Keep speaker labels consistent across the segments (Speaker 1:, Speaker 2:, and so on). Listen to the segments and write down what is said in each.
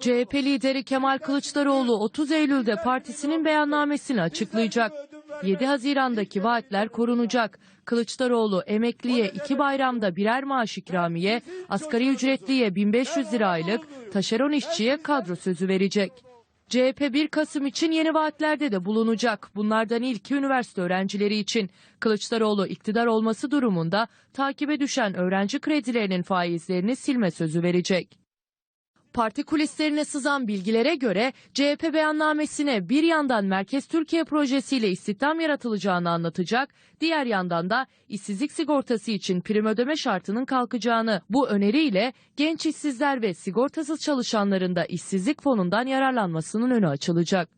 Speaker 1: CHP lideri Kemal Kılıçdaroğlu 30 Eylül'de partisinin beyannamesini açıklayacak. 7 Haziran'daki vaatler korunacak. Kılıçdaroğlu emekliye iki bayramda birer maaş ikramiye, asgari ücretliye 1500 lira aylık, taşeron işçiye kadro sözü verecek. CHP 1 Kasım için yeni vaatlerde de bulunacak. Bunlardan ilki üniversite öğrencileri için. Kılıçdaroğlu iktidar olması durumunda takibe düşen öğrenci kredilerinin faizlerini silme sözü verecek. Parti kulislerine sızan bilgilere göre CHP beyannamesine bir yandan Merkez Türkiye projesiyle istihdam yaratılacağını anlatacak, diğer yandan da işsizlik sigortası için prim ödeme şartının kalkacağını, bu öneriyle genç işsizler ve sigortasız çalışanların da işsizlik fonundan yararlanmasının önü açılacak.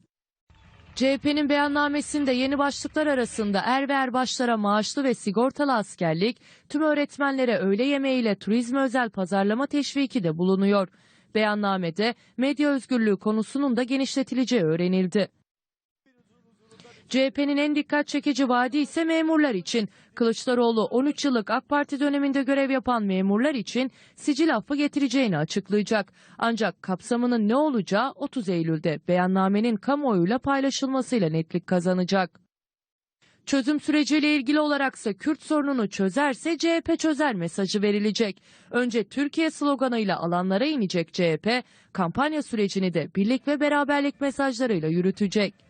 Speaker 1: CHP'nin beyannamesinde yeni başlıklar arasında er ve erbaşlara maaşlı ve sigortalı askerlik, tüm öğretmenlere öğle yemeğiyle turizme özel pazarlama teşviki de bulunuyor. Beyannamede medya özgürlüğü konusunun da genişletileceği öğrenildi. CHP'nin en dikkat çekici vaadi ise memurlar için. Kılıçdaroğlu 13 yıllık AK Parti döneminde görev yapan memurlar için sicil affı getireceğini açıklayacak. Ancak kapsamının ne olacağı 30 Eylül'de beyannamenin kamuoyuyla paylaşılmasıyla netlik kazanacak. Çözüm süreciyle ilgili olaraksa Kürt sorununu çözerse CHP çözer mesajı verilecek. Önce Türkiye sloganıyla alanlara inecek CHP, kampanya sürecini de birlik ve beraberlik mesajlarıyla yürütecek.